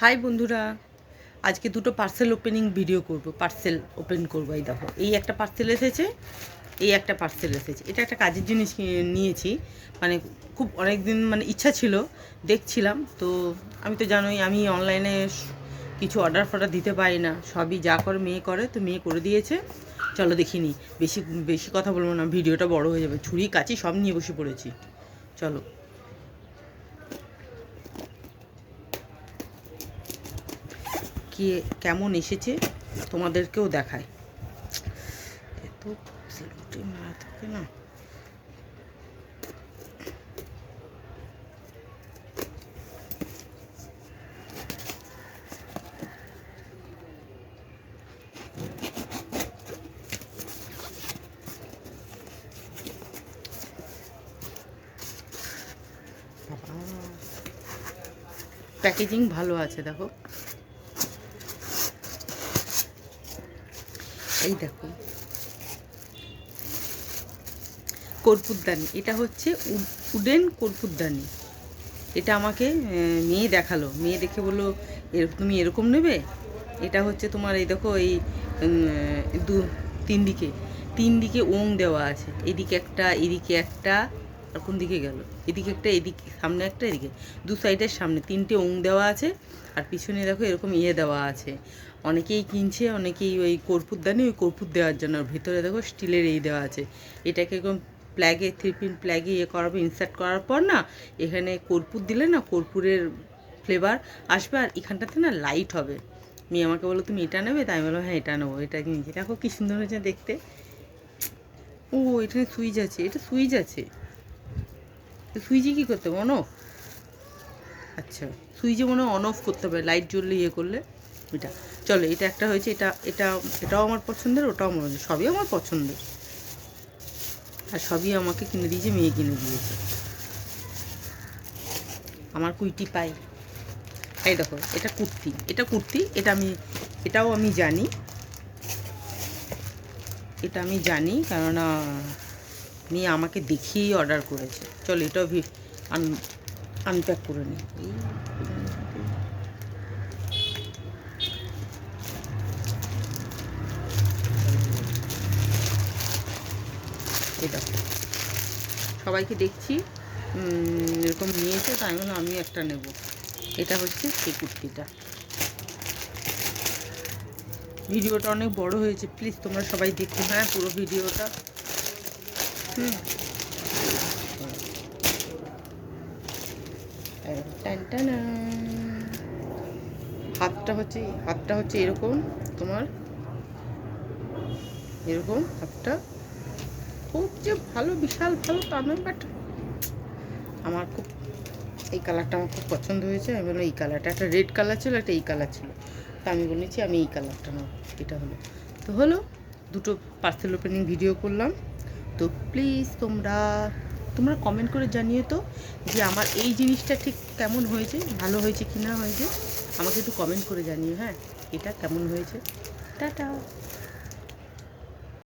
High বন্ধুরা, আজকে দুটো পার্সেল ওপেনিং ভিডিও করব পার্সেল ওপেন করব, এই দেখো, এই একটা পার্সেল এসেছে, এই একটা পার্সেল এসেছে। এটা একটা কাজের জিনিস নিয়েছি মানে খুব অনেক দিন মানে ইচ্ছা ছিল, দেখছিলাম, তো আমি তো জানোই, আমি অনলাইনে কিছু অর্ডার ফর্ডার দিতে পারি না, সবই যা করে মেয়ে করে, তো মেয়ে করে দিয়েছে। চলো দেখিনি বেশি বেশি কথা বলব না, ভিডিওটা বড় হয়ে যাবে, ছুরি, কাচি সব নিয়ে বসে পড়েছি। চলো। কি কেমন এসেছে তোমাদেরকেও দেখায় এত সেলুটে মারা থাকে না। প্যাকেজিং ভালো আছে দেখো। এই দেখো। কর্পূরদানি, এটা হচ্ছে উডেন কর্পূরদানি। এটা আমাকে মেয়ে দেখাল। মেয়ে দেখে বলল তুমি এরকম নেবে? এটা হচ্ছে তোমার এই দেখো, এই দু তিন দিকে তিন দিকে ওং দেওয়া আছে। এদিকে একটা এদিকে একটা আর কোন দিকে গেল। এদিকে একটা, এদিকে, সামনে একটা, এদিকে। দু সাইডের সামনে তিনটে ওং দেওয়া আছে। আর পিছনে দেখো এরকম ইয়ে দেওয়া আছে। অনেকেই কিনছে, অনেকেই ওই কর্পূরদানি ওই কর্পূর দেওয়ার জন্য। ভেতরে দেখো স্টিলের এই দেওয়া আছে। এটাকে এরকম প্ল্যাগে থ্রি পিন প্ল্যাগে ইয়ে করাবে ইনসার্ট করার পর না এখানে কর্পূর দিলে না কর্পূরের ফ্লেভার আসবে। আর এখানটাতে না লাইট হবে। মেয়ে আমাকে বলো তুমি এটা নেবে? তাই আমি হ্যাঁ এটা নেব। এটা কিনেছি। দেখো কি সুন্দর হয়েছে দেখতে। ও, এখানে সুইচ আছে। এটা সুইচ আছে। সুইচে কী করতে হবে অন অফ আচ্ছা সুইচে মনে অন অফ করতে হবে লাইট জ্বললে ইয়ে করলে এটা চলো, এটা একটা হয়েছে, এটা এটা, এটাও আমার পছন্দের, ওটাও আমার সবই আমার পছন্দের। আর সবই আমাকে কিনে দিয়েছে, মেয়ে কিনে দিয়েছে। আমার কুইটি পাই। এই দেখো, এটা কুর্তি এটা কুর্তি, এটা আমি, এটাও আমি জানি। এটা আমি জানি, কেননা মেয়ে আমাকে দেখিয়েই অর্ডার করেছে। চল এটাও ভি আন আনপ্যাক করে নিই এই সবাইকে দেখছি এরকম নিয়েছে, তাই বললাম, আমি একটা নেব। এটা হচ্ছে সেই কুর্তিটা। ভিডিওটা অনেক বড় হয়েছে প্লিজ তোমরা সবাই দেখো হ্যাঁ পুরো ভিডিওটা। হাতটা হচ্ছে হাতটা হচ্ছে এরকম, তোমার এরকম হাতটা। খুব যে ভালো, বিশাল ভালো তা নয় বাট আমার খুব, এই কালারটা আমার খুব পছন্দ হয়েছে। আমি বললাম, এই কালারটা একটা রেড কালার ছিল, একটা এই কালার ছিল। তা আমি বলেছি, আমি এই কালারটা নেব এটা হলো। তো হলো, দুটো পার্সেল ওপেনিং ভিডিও করলাম। তো প্লিজ তোমরা তোমরা কমেন্ট করে জানিয়ে তো যে আমার এই জিনিসটা ঠিক কেমন হয়েছে, ভালো হয়েছে কি না হয়েছে। আমাকে একটু কমেন্ট করে জানিও হ্যাঁ? এটা কেমন হয়েছে? টাটা।